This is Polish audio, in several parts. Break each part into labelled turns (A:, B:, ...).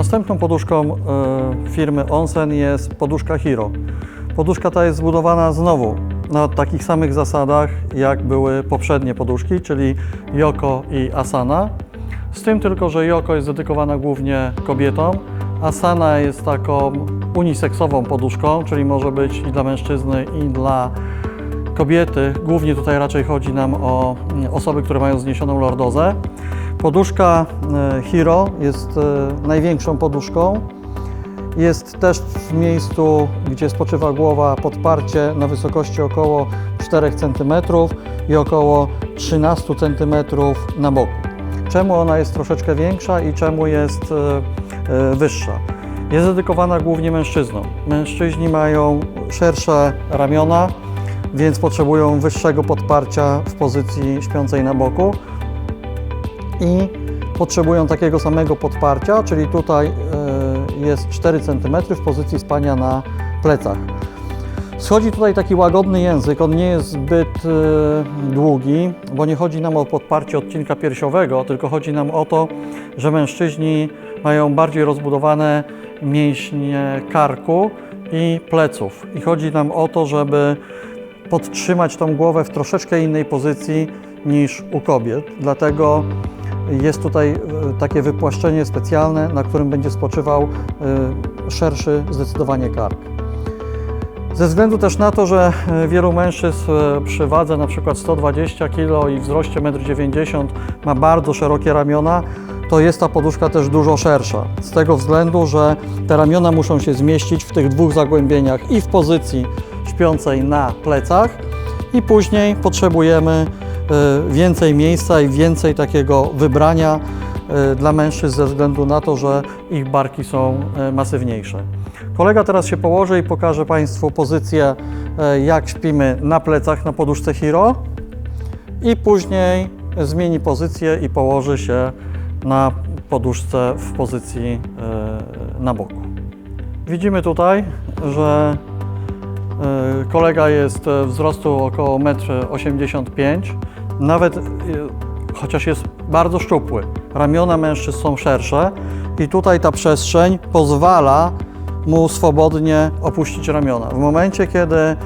A: Następną poduszką e, firmy Onsen jest poduszka Hero. Poduszka ta jest zbudowana znowu na takich samych zasadach, jak były poprzednie poduszki, czyli Yoko i Asana. Z tym tylko, że Yoko jest dedykowana głównie kobietom, Asana jest taką uniseksową poduszką, czyli może być i dla mężczyzny, i dla kobiety. Głównie tutaj raczej chodzi nam o mm, osoby, które mają zniesioną lordozę. Poduszka e, Hero jest e, największą poduszką. Jest też w miejscu, gdzie spoczywa głowa, podparcie na wysokości około 4 cm i około 13 cm na boku. Czemu ona jest troszeczkę większa i czemu jest e, wyższa? Jest dedykowana głównie mężczyznom. Mężczyźni mają szersze ramiona, więc potrzebują wyższego podparcia w pozycji śpiącej na boku i potrzebują takiego samego podparcia, czyli tutaj e, jest 4 cm w pozycji spania na plecach. Schodzi tutaj taki łagodny język, on nie jest zbyt e, długi, bo nie chodzi nam o podparcie odcinka piersiowego, tylko chodzi nam o to, że mężczyźni mają bardziej rozbudowane mięśnie karku i pleców. I chodzi nam o to, żeby podtrzymać tą głowę w troszeczkę innej pozycji niż u kobiet. Dlatego jest tutaj e, takie wypłaszczenie specjalne, na którym będzie spoczywał e, szerszy zdecydowanie kark. Ze względu też na to, że e, wielu mężczyzn przy wadze przykład 120 kg i wzroście 1,90 m ma bardzo szerokie ramiona, to jest ta poduszka też dużo szersza. Z tego względu, że te ramiona muszą się zmieścić w tych dwóch zagłębieniach i w pozycji śpiącej na plecach i później potrzebujemy więcej miejsca i więcej takiego wybrania e, dla mężczyzn ze względu na to, że ich barki są e, masywniejsze. Kolega teraz się położy i pokaże Państwu pozycję, e, jak śpimy na plecach na poduszce Hero i później zmieni pozycję i położy się na poduszce w pozycji e, na boku. Widzimy tutaj, że e, kolega jest e, wzrostu około 1,85 m, nawet e, chociaż jest bardzo szczupły. Ramiona mężczyzn są szersze i tutaj ta przestrzeń pozwala mu swobodnie opuścić ramiona. W momencie, kiedy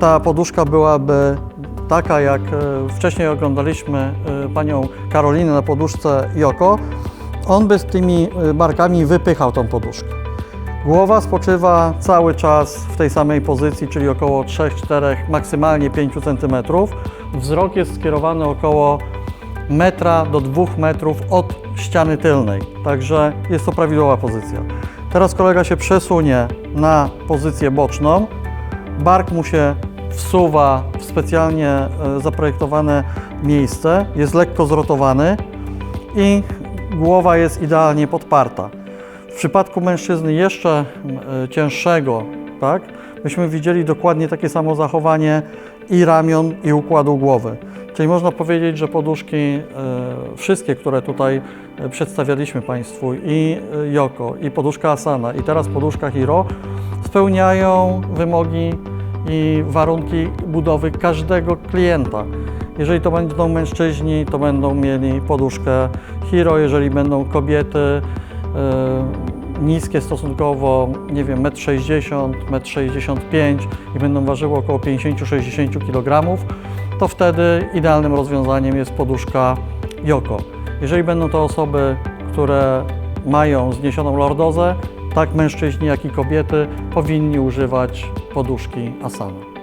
A: ta poduszka byłaby taka, jak e, wcześniej oglądaliśmy e, panią Karolinę na poduszce Joko, on by z tymi barkami wypychał tą poduszkę. Głowa spoczywa cały czas w tej samej pozycji, czyli około 3-4, maksymalnie 5 cm. Wzrok jest skierowany około metra do 2 metrów od ściany tylnej, także jest to prawidłowa pozycja. Teraz kolega się przesunie na pozycję boczną. Bark mu się wsuwa w specjalnie e, zaprojektowane miejsce, jest lekko zrotowany i głowa jest idealnie podparta. W przypadku mężczyzny jeszcze e, cięższego, tak, myśmy widzieli dokładnie takie samo zachowanie i ramion, i układu głowy. Czyli można powiedzieć, że poduszki, e, wszystkie, które tutaj e, przedstawialiśmy Państwu, i e, Yoko, i poduszka Asana, i teraz poduszka Hero, spełniają wymogi i warunki budowy każdego klienta. Jeżeli to będą mężczyźni, to będą mieli poduszkę Hero, jeżeli będą kobiety, niskie stosunkowo, nie wiem, 1,60 m, 1,65 m i będą ważyły około 50-60 kg, to wtedy idealnym rozwiązaniem jest poduszka Joko. Jeżeli będą to osoby, które mają zniesioną lordozę, tak mężczyźni, jak i kobiety powinni używać poduszki Asana.